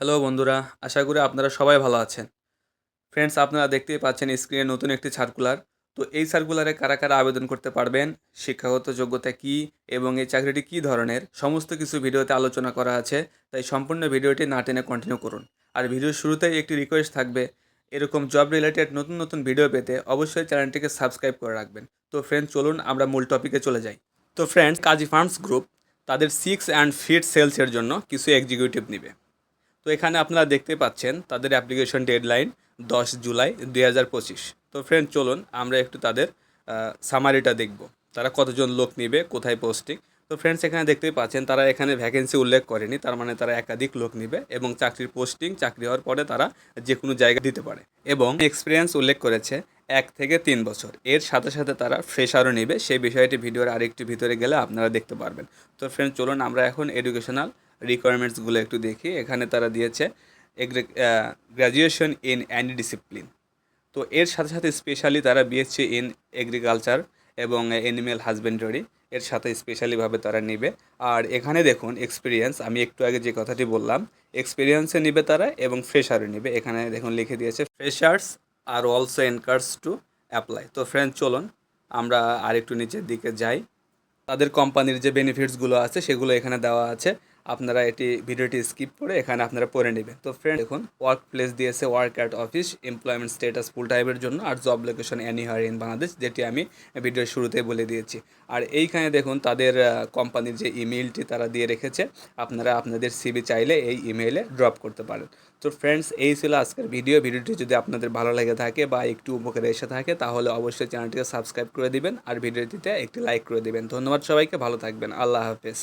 Hello বন্ধুরা, আশা করি আপনারা সবাই ভালো আছেন। ফ্রেন্ডস আপনারা দেখতেই পাচ্ছেন স্ক্রিনে নতুন একটি সার্কুলার তো এই সার্কুলারে কারা কারা আবেদন করতে পারবেন, শিক্ষাগত যোগ্যতা কি এবং এই চাকরিটি কী ধরনের, সমস্ত কিছু ভিডিওতে আলোচনা করা আছে, তাই সম্পূর্ণ ভিডিওটি না টেনে কন্টিনিউ করুন। আর ভিডিওর শুরুতেই একটি রিকোয়েস্ট থাকবে, এরকম জব রিলেটেড নতুন নতুন ভিডিও পেতে অবশ্যই চ্যানেলটিকে সাবস্ক্রাইব করে রাখবেন। তো ফ্রেন্ডস চলুন আমরা মূল টপিকে চলে যাই। তো ফ্রেন্ডস কাজী ফার্মস গ্রুপ তাদের সিক্স অ্যান্ড ফিট সেলসের জন্য কিছু এক্সিকিউটিভ নেবে। তো এখানে আপনারা দেখতে পাচ্ছেন তাদের অ্যাপ্লিকেশন ডেডলাইন দশ জুলাই দুই হাজার পঁচিশ। তো ফ্রেন্ড চলুন আমরা একটু তাদের সামারিটা দেখব। তারা কতজন লোক নেবে, কোথায় পোস্টিং তো ফ্রেন্ডস এখানে দেখতেই পাচ্ছেন তারা এখানে ভ্যাকেন্সি উল্লেখ করেনি, তার মানে তারা একাধিক লোক নেবে এবং চাকরির পোস্টিং চাকরি হওয়ার পরে তারা যে কোনো জায়গা দিতে পারে। এবং এক্সপিরিয়েন্স উল্লেখ করেছে এক থেকে তিন বছর। এর সাথে সাথে তারা ফ্রেশারও নেবে। সেই বিষয়টি ভিডিওর আরেকটি ভিতরে গেলে আপনারা দেখতে পারবেন। তো ফ্রেন্ড চলুন আমরা এখন এডুকেশনাল রিকোয়ারমেন্টসগুলো একটু দেখি। এখানে তারা দিয়েছে গ্র্যাজুয়েশন ইন অ্যানি ডিসিপ্লিন তো এর সাথে সাথে স্পেশালি তারা বিএসসি ইন এগ্রিকালচার এবং অ্যানিম্যাল হাজবেন্ডারি এর সাথে স্পেশালিভাবে তারা নেবে। আর এখানে দেখুন এক্সপিরিয়েন্স আমি একটু আগে যে কথাটি বললাম এক্সপিরিয়েন্সে নেবে তারা এবং ফ্রেশারও নেবে। এখানে দেখুন লিখে দিয়েছে freshers are also encouraged to apply তো ফ্রেন্ড চলুন, আমরা আরেকটু নিচের দিকে যাই। তাদের কোম্পানির যে বেনিফিটসগুলো আছে, সেগুলো এখানে দেওয়া আছে। আপনারা এটি ভিডিওটি স্কিপ করে এখানে আপনারা পড়ে নেবেন। তো ফ্রেন্ড দেখুন ওয়ার্ক প্লেস দিয়েছে work at office employment status full টাইপের জন্য আর job location her in Bangladesh যেটি আমি ভিডিওর শুরুতেই বলে দিয়েছি। আর এইখানে দেখুন, তাদের কোম্পানির যে ইমেলটি তারা দিয়ে রেখেছে, আপনারা আপনাদের সিবি চাইলে এই ইমেইলে ড্রপ করতে পারেন। তো ফ্রেন্ডস এই ছিল আজকের ভিডিও ভিডিওটি যদি আপনাদের ভালো লেগে থাকে বা একটু উপকারে এসে থাকে, তাহলে অবশ্যই চ্যানেলটিকে সাবস্ক্রাইব করে দিবেন আর ভিডিওটিতে একটি লাইক করে দিবেন। ধন্যবাদ সবাইকে, ভালো থাকবেন। আল্লাহ হাফেজ।